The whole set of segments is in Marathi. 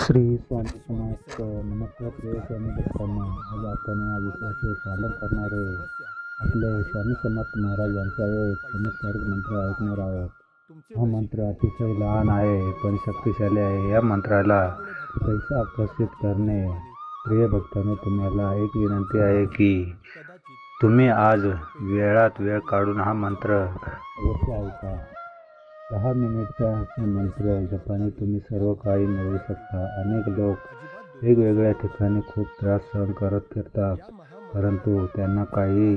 श्री स्वामी समर्थ नमस्कार प्रिय स्वामी भक्तांना आज आपण या विश्वाचे पालन करणारे आपले स्वामी समर्थ महाराज यांचा एक चमत्कारिक मंत्र ऐकणार आहोत हा मंत्र अतिशय लहान आहे पण शक्तिशाली आहे. या मंत्राला पैसा आकर्षित करणे प्रिय भक्तांनो तुम्हाला एक विनंती आहे की तुम्ही आज वेळात वेळ काढून हा मंत्र अवश्य ऐका. दहा मिनिटचा मंत्र जपाने तुम्ही सर्व काही मिळवू शकता. अनेक लोक वेगवेगळ्या ठिकाणी खूप त्रास सहन करत फिरतात परंतु त्यांना काही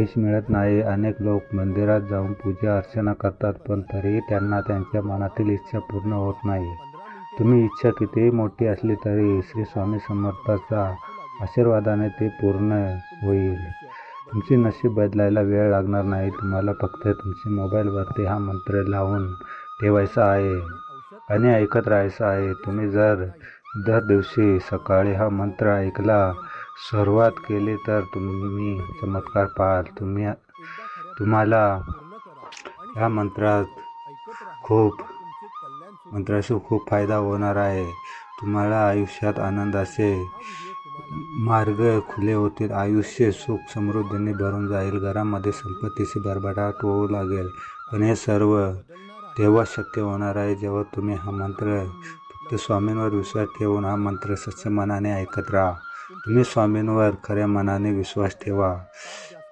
यश मिळत नाही. अनेक लोक मंदिरात जाऊन पूजा अर्चना करतात पण तरीही त्यांना त्यांच्या मनातील इच्छा पूर्ण होत नाही. तुम्ही इच्छा कितीही मोठी असली तरी श्री स्वामी समर्थाचा आशीर्वादाने ते पूर्ण होईल. तुमचे नशीब बदलायला वेळ लागणार नाही. तुम्हाला फक्त तुमच्या मोबाईलवरती हा मंत्र लावून ठेवायचा आहे आणि ऐकत राहायचं आहे. तुम्ही जर दर दिवशी सकाळी हा मंत्र ऐकला सुरुवात केली तर तुम्ही चमत्कार पाहाल. तुम्ही तुम्हाला ह्या मंत्रात खूप मंत्राशी खूप फायदा होणार आहे. तुम्हाला आयुष्यात आनंदाचे मार्ग खुले होतील आयुष्य सुख समृद्धीने भरून जाईल. घरामध्ये संपत्तीची भरभराट होऊ लागेल. पण हे सर्व तेव्हा शक्य होणार आहे जेव्हा तुम्ही हा मंत्र फक्त स्वामींवर विश्वास ठेवून हा मंत्र सच्च मनाने ऐकत राहा. तुम्ही स्वामींवर खऱ्या मनाने विश्वास ठेवा.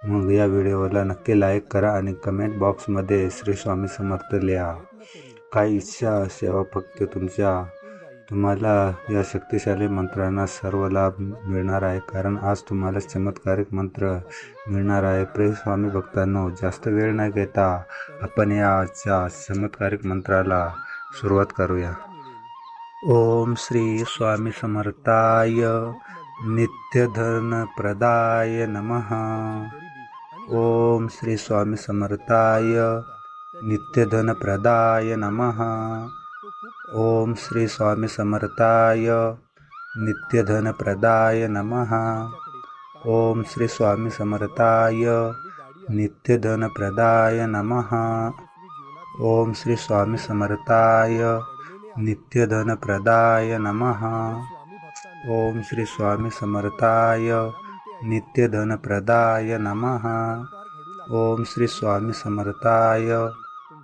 मग या व्हिडिओला नक्की लाईक करा आणि कमेंट बॉक्समध्ये श्री स्वामी समर्थ लिहा. काही इच्छा सेवा फक्त तुमच्या तुम्हाला या शक्तिशाली मंत्रांना सर्व लाभ मिळणार आहे. कारण आज तुम्हाला चमत्कारिक मंत्र मिळणार आहे. प्रिय स्वामी भक्तांनो जास्त वेळ न घेता आपण या आजच्या चमत्कारिक मंत्राला सुरुवात करूया. ओम श्री स्वामी समर्थाय. नित्यधन प्रदाय नमः. ओम श्री स्वामी समर्थाय. नित्यधन प्रदाय नमः. ओम श्री स्वामी समर्थाय नित्यधन प्रदाय नमः। ओम श्री स्वामी समर्थाय नित्यधन प्रदाय नमः। ओम श्री स्वामी समर्थाय नित्यधन प्रदाय नमः। ओम श्री स्वामी समर्थाय नित्यधन प्रदाय नमः। ओम श्री स्वामी समर्थाय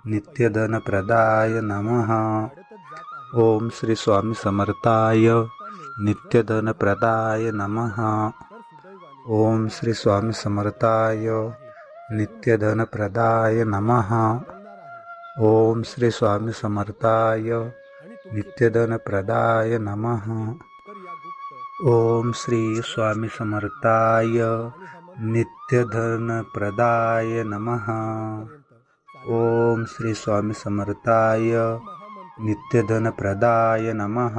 नित्यधन प्रदाय नमः। ओम श्री स्वामी समर्थाय। नित्यधन प्रदाय नमः। ओम श्री स्वामी समर्थाय। नित्यधन प्रदाय नमः। ओम श्री स्वामी समर्थाय। नित्यधन प्रदाय नमः। ओम श्री स्वामी समर्थाय। नित्यधन प्रदाय नमः। ओम श्री स्वामी समर्थाय। नित्यधनप्रदाय नमः।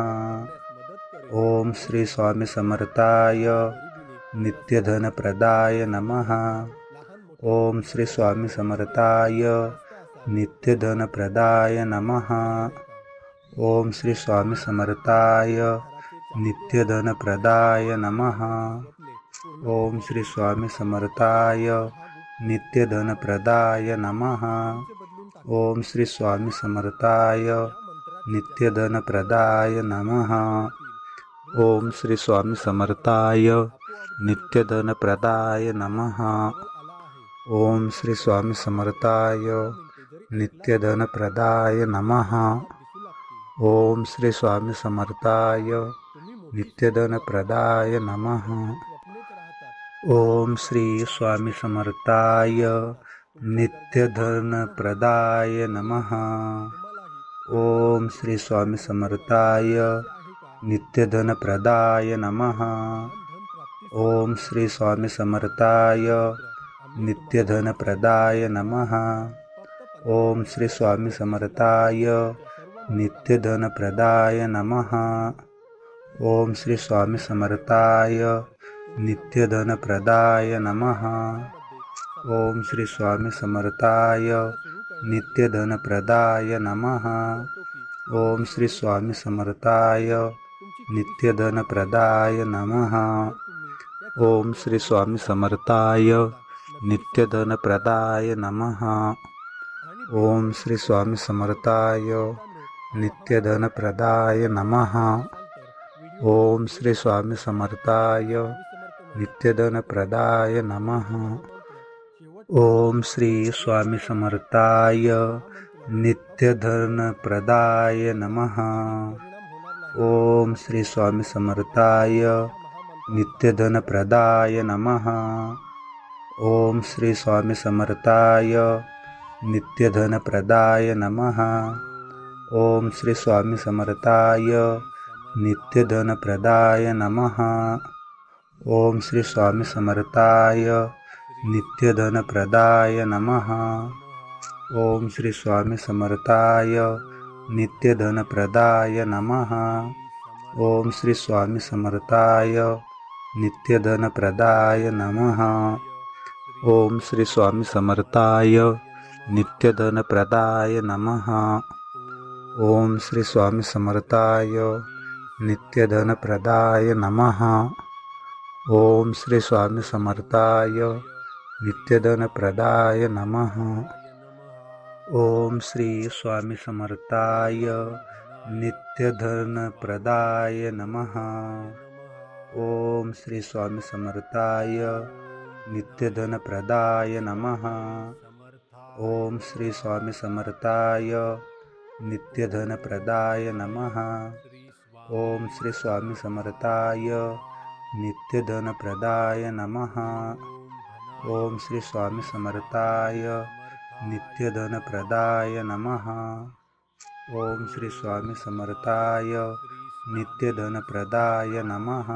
ओम श्री स्वामी समर्थाय। नित्यधनप्रदाय नमः। ओम श्री स्वामी समर्थाय। नित्यधनप्रदाय नमः। ओम श्री स्वामी समर्थाय। नित्यधनप्रदाय नमः। ओम श्री स्वामी समर्थाय। नित्यधनप्रदाय नमः। ओम श्री स्वामी समर्थाय। नित्यधनप्रदाय नमः। ॐ श्री स्वामी समर्थाय नित्यधनप्रदाय नमः। ॐ श्री स्वामी समर्थाय नित्यधनप्रदाय नमः। ॐ श्री स्वामी समर्थाय नित्यधनप्रदाय नमः। ॐ श्री स्वामी समर्थाय नित्यधनप्रदाय नमः। ओम श्री स्वामी समर्थाय। नित्यधन प्रदाय नमः। ओम श्री स्वामी समर्थाय। नित्यधन प्रदाय नमः। ओम श्री स्वामी समर्थाय। नित्यधन प्रदाय नमः। ओम श्री स्वामी समर्थाय। नित्यधन प्रदाय नमः। ओम श्री स्वामी समर्थाय। नित्यधन प्रदाय नमः। ओम श्री स्वामी समर्थाय। नित्यधन प्रदाय नमः। ओम श्री स्वामी समर्थाय। नित्यधन प्रदाय नमः। ओम श्री स्वामी समर्थाय। नित्यधन प्रदाय नमः। ओम श्री स्वामी समर्थाय। नित्यधनप्रदाय नमः ओम श्री स्वामी समर्थाय नित्यधनप्रदाय नमः। ओम श्री स्वामी समर्थाय नित्यधनप्रदाय नमः। ओम श्री स्वामी समर्थाय नित्यधनप्रदाय नमः। ओम श्री स्वामी समर्थाय नित्यधनप्रदाय नमः। ओम श्री स्वामी समर्थाय नित्यधनप्रदाय नमः। ओम श्री स्वामी समर्थाय नित्यधनप्रदाय नमः। ओम श्री स्वामी समर्थाय नित्यधनप्रदाय नमः। ओम श्री स्वामी समर्थाय नित्यधनप्रदाय नमः। ओम श्री स्वामी समर्थाय नित्यधनप्रदाय नमः। ओम श्री स्वामी समर्थाय नित्यदनप्रदाय नमः। ॐ श्री स्वामी नित्यधनप्रदाय नमः। ॐ श्री स्वामी नित्यधनप्रदाय नमः। ॐ श्री स्वामी नित्यधनप्रदाय नमः। ॐ श्री स्वामी नित्यधनप्रदाय नमः। ओम श्री स्वामी समर्थाय नित्यधनप्रदाय नमः। ओम श्री स्वामी समर्थाय नित्यधनप्रदाय नमः।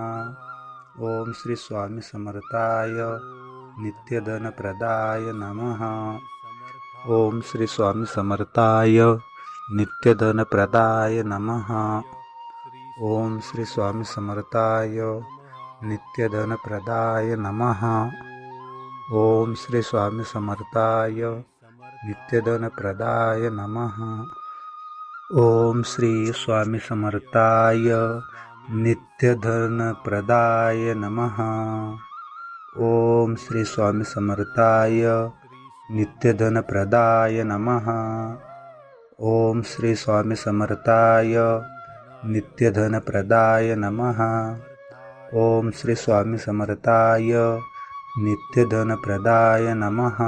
ओम श्री स्वामी समर्थाय नित्यधनप्रदाय नमः। ओम श्री स्वामी समर्थाय नित्यधनप्रदाय नमः। ओम श्री स्वामी समर्थाय नित्यधनप्रदाय नमः ओम श्री स्वामी समर्थाय. नित्यधनप्रदाय नमः. ओम श्री स्वामी समर्थाय. नित्यधनप्रदाय नमः. ओम श्री स्वामी समर्थाय. नित्यधनप्रदाय नमः. ओम श्री स्वामी समर्थाय. नित्यधनप्रदाय नमः. ओम श्री स्वामी समर्थाय. नित्यधनप्रदाय नमः।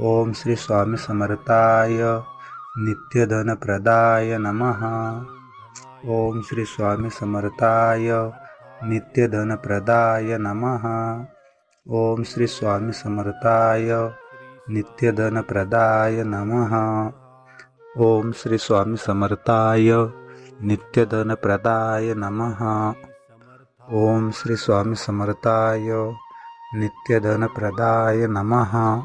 ओम श्री स्वामी समर्थाय नित्यधनप्रदाय नमः। ओम श्री स्वामी समर्थाय नित्यधनप्रदाय नमः। ओम श्री स्वामी समर्थाय नित्यधनप्रदाय नमः। ओम श्री स्वामी समर्थाय नित्यधनप्रदाय नमः। ओम श्री स्वामी समर्थाय नित्यधनप्रदाय नमः।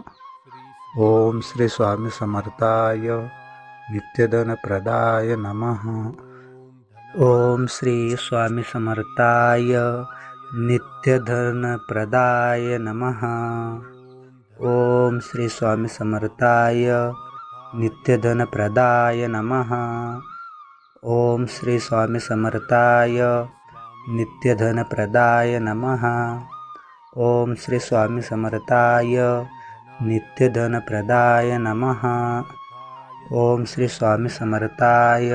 ॐ श्रीस्वामिसमर्थाय नित्यधनप्रदाय नमः। ॐ श्रीस्वामिसमर्थाय नित्यधनप्रदाय नमः। ॐ श्रीस्वामिसमर्थाय नित्यधनप्रदाय नमः। ॐ श्रीस्वामिसमर्थाय नित्यधनप्रदाय नमः। ॐ श्रीस्वामिसमर्थाय नित्यधनप्रदाय नमः। ॐ श्रीस्वामिसमर्थाय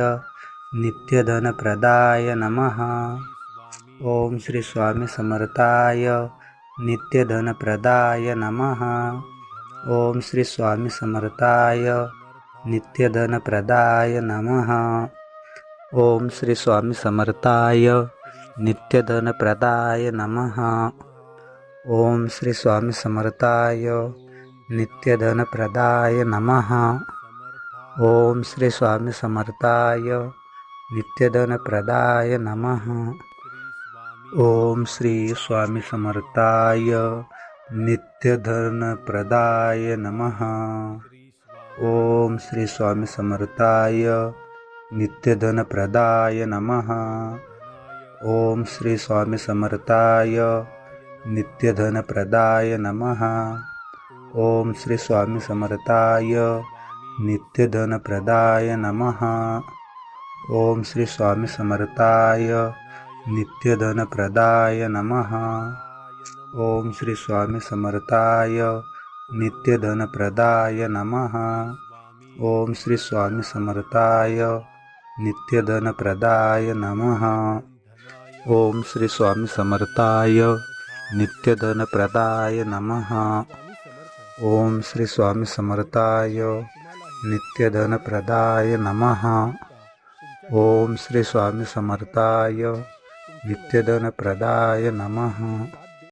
नित्यधनप्रदाय नमः। ॐ श्रीस्वामिसमर्थाय नित्यधनप्रदाय नमः। ॐ श्रीस्वामिसमर्थाय नित्यधनप्रदाय नमः। ॐ श्रीस्वामिसमर्थाय नित्यधनप्रदाय नमः। ओम श्री स्वामी समर्थाय नित्यधनप्रदाय नमः। ओम श्री स्वामी समर्थाय नित्यधनप्रदाय नमः। ओम श्री स्वामी समर्थाय नित्यधनप्रदाय नमः। ओम श्री स्वामी समर्थाय नित्यधनप्रदाय नमः। ओम श्री स्वामी समर्थाय नित्यधनप्रदाय नमः। ओम श्री स्वामी समर्थाय नित्यधनप्रदाय नमः। ओम श्री स्वामी समर्थाय नित्यधनप्रदाय नमः। ओम श्री स्वामी समर्थाय नित्यधनप्रदाय नमः। ओम श्री स्वामी समर्थाय नित्यधनप्रदाय नमः। ओम श्री स्वामी समर्थाय नित्यधनप्रदाय नमः। ओम श्री स्वामी समर्थाय। नित्यधनप्रदाय नमः। ओम श्री स्वामी समर्थाय। नित्यधनप्रदाय नमः।